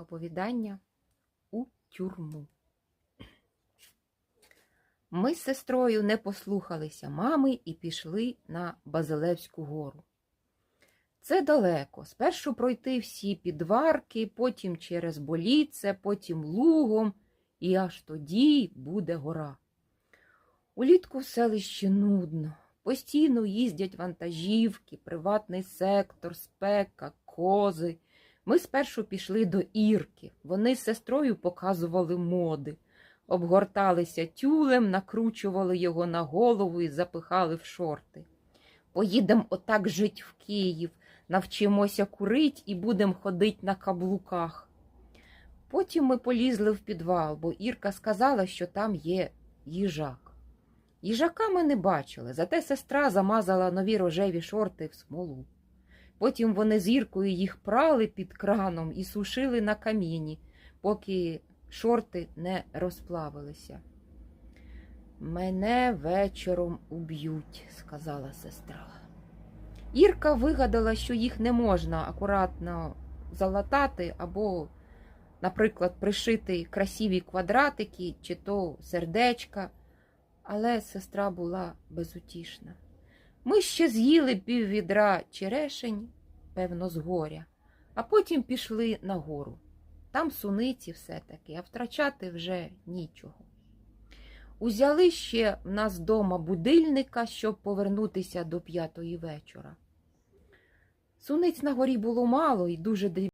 Оповідання у тюрму. Ми з сестрою не послухалися мами і пішли на Базилевську гору. Це далеко. Спершу пройти всі підварки, потім через боліце, потім лугом, і аж тоді буде гора. Улітку в селищі нудно. Постійно їздять вантажівки, приватний сектор, спека, кози. Ми спершу пішли до Ірки. Вони з сестрою показували моди, обгорталися тюлем, накручували його на голову і запихали в шорти. Поїдемо отак жить в Київ, навчимося курить і будемо ходить на каблуках. Потім ми полізли в підвал, бо Ірка сказала, що там є їжак. Їжака ми не бачили, зате сестра замазала нові рожеві шорти в смолу. Потім вони з Іркою їх прали під краном і сушили на каміні, поки шорти не розплавилися. Мене вечором уб'ють, сказала сестра. Ірка вигадала, що їх не можна акуратно залатати або, наприклад, пришити красиві квадратики чи то сердечка, але сестра була безутішна. Ми ще з'їли пів відра черешень, певно, з горя, а потім пішли на гору. Там суниці все-таки, а втрачати вже нічого. Узяли ще в нас дома будильника, щоб повернутися до п'ятої вечора. Суниць на горі було мало і дуже дрібно.